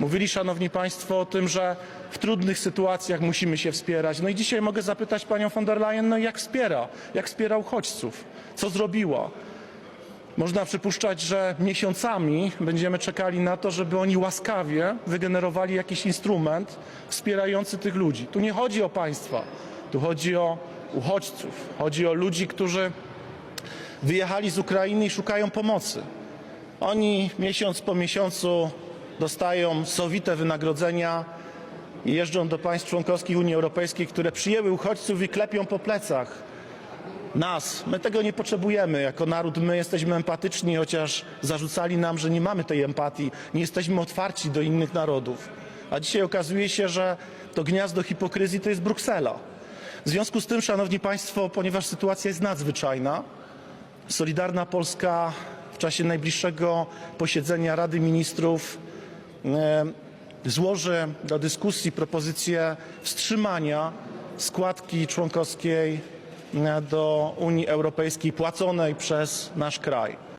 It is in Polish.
Mówili, szanowni państwo, o tym, że w trudnych sytuacjach musimy się wspierać. No i dzisiaj mogę zapytać panią von der Leyen, no jak wspiera? Jak wspiera uchodźców? Co zrobiła? Można przypuszczać, że miesiącami będziemy czekali na to, żeby oni łaskawie wygenerowali jakiś instrument wspierający tych ludzi. Tu nie chodzi o państwa, tu chodzi o uchodźców, chodzi o ludzi, którzy wyjechali z Ukrainy i szukają pomocy. Oni miesiąc po miesiącu dostają sowite wynagrodzenia i jeżdżą do państw członkowskich Unii Europejskiej, które przyjęły uchodźców i klepią po plecach nas. My tego nie potrzebujemy. Jako naród my jesteśmy empatyczni, chociaż zarzucali nam, że nie mamy tej empatii, nie jesteśmy otwarci do innych narodów. A dzisiaj okazuje się, że to gniazdo hipokryzji to jest Bruksela. W związku z tym, szanowni państwo, ponieważ sytuacja jest nadzwyczajna, Solidarna Polska w czasie najbliższego posiedzenia Rady Ministrów e, złoży do dyskusji propozycję wstrzymania składki członkowskiej e, do Unii Europejskiej płaconej przez nasz kraj.